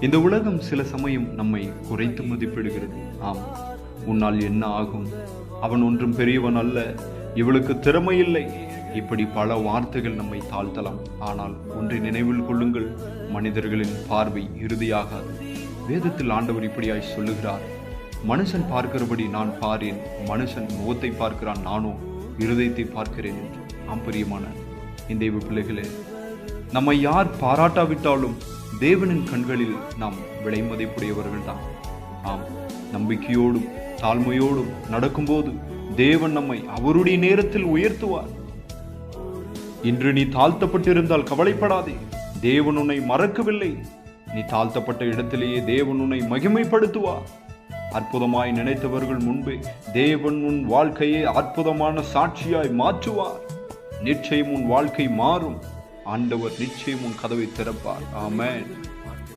இந்த உலகம் சில சமயம் நம்மை குறைத்து மதிப்பிடுகிறது. ஆம் உன்னால் என்ன ஆகும்? அவன் ஒன்றும் பெரியவன் அல்ல. இவளுக்கு திறமை இல்லை. இப்படி பல வார்த்தைகள் நம்மை தாழ்த்தலாம். ஆனால் ஒன்றை நினைவில் கொள்ளுங்கள் மனிதர்களின் பார்வை இறுதியாகாது. வேதத்தில் ஆண்டவர் இப்படியாய் சொல்லுகிறார் மனுஷன் பார்க்கிறபடி நான் பாரேன். மனுஷன் முகத்தை பார்க்கிறான். நானோ இருதயத்தை பார்க்கிறேன். என்று ஆம் பிரியமான இந்த பிள்ளைகளே நம்மை யார் பாராட்டாவிட்டாலும் தேவனின் கண்களில் நாம் விலை மதிப்புடையவர்கள் தான் ஆம் நம்பிக்கையோடும் தாழ்மையோடும் நடக்கும்போது தேவன் நம்மை அவருடைய நேரத்தில் உயர்த்துவார். இன்று நீ தாழ்த்தப்பட்டிருந்தால் கவலைப்படாதே தேவன் உன்னை மறக்கவில்லை. நீ தாழ்த்தப்பட்ட இடத்திலேயே தேவன் உன்னை மகிமைப்படுத்துவார். அற்புதமாய் நினைத்தவர்கள் முன்பே தேவன் உன் வாழ்க்கையை அற்புதமான சாட்சியாய் மாற்றுவார். நிச்சயம் உன் வாழ்க்கை மாறும். ஆண்டவர் நிச்சயமும் கதவை திறப்பார். ஆமேன்.